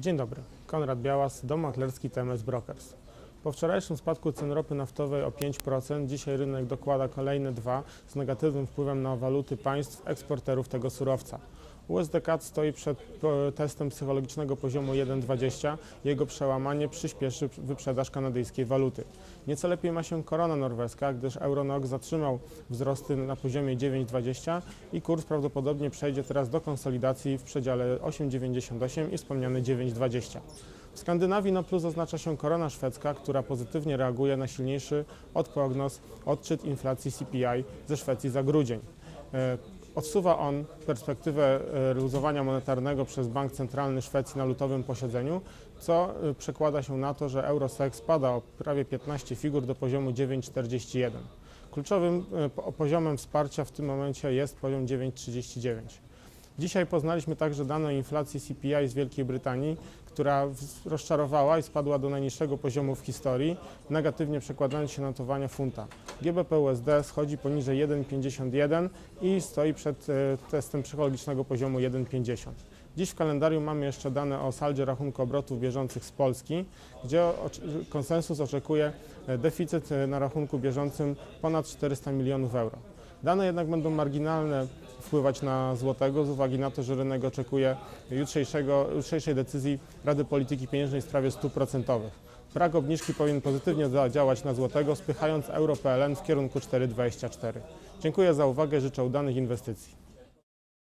Dzień dobry, Konrad Białas, dom maklerski TMS Brokers. Po wczorajszym spadku cen ropy naftowej o 5%, dzisiaj rynek dokłada kolejne dwa z negatywnym wpływem na waluty państw eksporterów tego surowca. USD CAD stoi przed e, testem psychologicznego poziomu 1,20. Jego przełamanie przyspieszy wyprzedaż kanadyjskiej waluty. Nieco lepiej ma się korona norweska, gdyż Euronox zatrzymał wzrosty na poziomie 9,20 i kurs prawdopodobnie przejdzie teraz do konsolidacji w przedziale 8,98 i wspomniany 9,20. W Skandynawii na plus oznacza się korona szwedzka, która pozytywnie reaguje na silniejszy od prognoz odczyt inflacji CPI ze Szwecji za grudzień. E, Odsuwa on perspektywę e, luzowania monetarnego przez Bank Centralny Szwecji na lutowym posiedzeniu, co e, przekłada się na to, że Eurosek spada o prawie 15 figur do poziomu 9,41. Kluczowym po- poziomem wsparcia w tym momencie jest poziom 9,39. Dzisiaj poznaliśmy także dane o inflacji CPI z Wielkiej Brytanii, która rozczarowała i spadła do najniższego poziomu w historii, negatywnie przekładając się na notowania funta. GBP USD schodzi poniżej 1,51 i stoi przed e, testem psychologicznego poziomu 1,50. Dziś w kalendarium mamy jeszcze dane o saldzie rachunku obrotów bieżących z Polski, gdzie konsensus oczekuje e, deficyt e, na rachunku bieżącym ponad 400 milionów euro. Dane jednak będą marginalne wpływać na złotego z uwagi na to, że rynek oczekuje jutrzejszego, jutrzejszej decyzji Rady Polityki Pieniężnej w sprawie stóp procentowych. Brak obniżki powinien pozytywnie zadziałać na złotego, spychając euro PLN w kierunku 4,24. Dziękuję za uwagę, życzę udanych inwestycji.